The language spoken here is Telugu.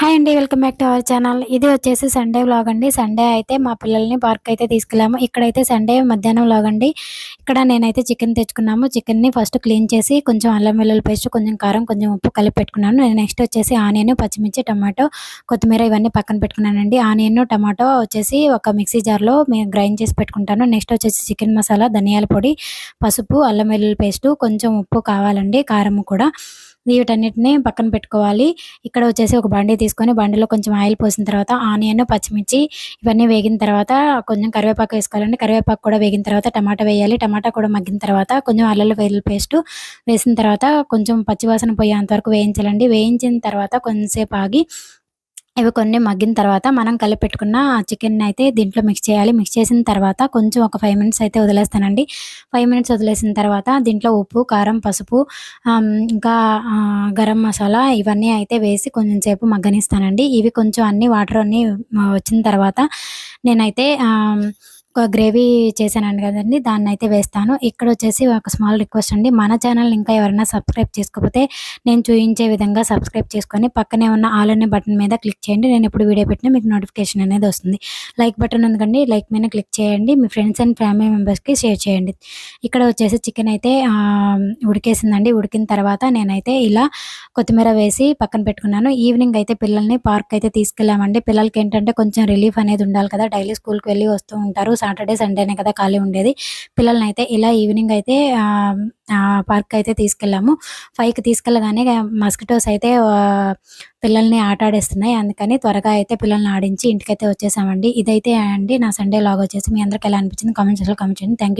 హాయ్ అండి welcome back to our channel. ఇది వచ్చేసి సండే వ్లాగ్ అండి. సండే అయితే మా పిల్లల్ని పార్క్ అయితే తీసుకెళ్ళాము. ఇక్కడైతే సండే మధ్యాహ్నం వ్లాగ్ అండి. ఇక్కడ నేనైతే చికెన్ తెచ్చుకున్నాము. చికెన్ని ఫస్ట్ క్లీన్ చేసి కొంచెం అల్లం వెల్లుల్లి పేస్ట్ కొంచెం కారం కొంచెం ఉప్పు కలిపి పెట్టుకున్నాను. నేను నెక్స్ట్ వచ్చేసి ఆనియన్ పచ్చిమిర్చి టమాటో కొత్తిమీర ఇవన్నీ పక్కన పెట్టుకున్నానండి. ఆనియన్ టమాటో వచ్చేసి ఒక మిక్సీ జార్లో గ్రైండ్ చేసి పెట్టుకుంటాను. నెక్స్ట్ వచ్చేసి చికెన్ మసాలా ధనియాల పొడి పసుపు అల్లం వెల్లుల్లి పేస్ట్ కొంచెం ఉప్పు కావాలండి కారం కూడా. వీటన్నిటిని పక్కన పెట్టుకోవాలి. ఇక్కడ వచ్చేసి ఒక బండి తీసుకొని బండిలో కొంచెం ఆయిల్ పోసిన తర్వాత ఆనియన్ పచ్చిమిర్చి ఇవన్నీ వేగిన తర్వాత కొంచెం కరివేపాకు వేసుకోవాలండి. కరివేపాకు కూడా వేగిన తర్వాత టమాటా వేయాలి. టమాటా కూడా మగ్గిన తర్వాత కొంచెం అల్లం వెల్లుల్లి పేస్ట్ వేసిన తర్వాత కొంచెం పచ్చివాసన పోయేంతవరకు వేయించాలండి. వేయించిన తర్వాత కొంచెంసేపు ఆగి ఇవి కొన్ని మగ్గిన తర్వాత మనం కలిపి పెట్టుకున్న చికెన్ అయితే దీంట్లో మిక్స్ చేయాలి. మిక్స్ చేసిన తర్వాత కొంచెం ఒక ఫైవ్ మినిట్స్ అయితే వదిలేస్తానండి. ఫైవ్ మినిట్స్ వదిలేసిన తర్వాత దీంట్లో ఉప్పు కారం పసుపు ఇంకా గరం మసాలా ఇవన్నీ అయితే వేసి కొంచెం సేపు మగ్గనిస్తానండి. ఇవి కొంచెం అన్ని వాటర్ అన్నీ వచ్చిన తర్వాత నేనైతే ఒక గ్రేవీ చేశానండి కదండి దాన్ని అయితే వేస్తాను. ఇక్కడ వచ్చేసి ఒక స్మాల్ రిక్వెస్ట్ అండి. మన ఛానల్ ఇంకా ఎవరైనా సబ్స్క్రైబ్ చేసుకోకపోతే నేను చూపించే విధంగా సబ్స్క్రైబ్ చేసుకొని పక్కనే ఉన్న ఆల్ అనే బటన్ మీద క్లిక్ చేయండి. నేను ఎప్పుడు వీడియో పెట్టినా మీకు నోటిఫికేషన్ అనేది వస్తుంది. లైక్ బటన్ ఉందండి లైక్ మీద క్లిక్ చేయండి. మీ ఫ్రెండ్స్ అండ్ ఫ్యామిలీ మెంబర్స్కి షేర్ చేయండి. ఇక్కడ వచ్చేసి చికెన్ అయితే ఉడికేసిందండి. ఉడికిన తర్వాత నేనైతే ఇలా కొత్తిమీర వేసి పక్కన పెట్టుకున్నాను. ఈవినింగ్ అయితే పిల్లల్ని పార్క్ అయితే తీసుకెళ్ళామండి. పిల్లలకి ఏంటంటే కొంచెం రిలీఫ్ అనేది ఉండాలి కదా. డైలీ స్కూల్కి వెళ్ళి వస్తూ ఉంటారు. సాటర్డే సండేనే కదా ఖాళీ ఉండేది. పిల్లల్ని అయితే ఇలా ఈవినింగ్ అయితే పార్క్ అయితే తీసుకెళ్ళాము. ఫైవ్కి తీసుకెళ్ళగానే మస్కిటోస్ అయితే పిల్లల్ని ఆట ఆడేస్తున్నాయి అందుకని త్వరగా అయితే పిల్లల్ని ఆడించి ఇంటికైతే వచ్చేసామండి. ఇదైతే అండి నా సండే లాగ్ వచ్చేసి మీ అందరికి ఎలా అనిపించింది కామెంట్ సెక్షన్లో కామెంట్ చేయండి. థ్యాంక్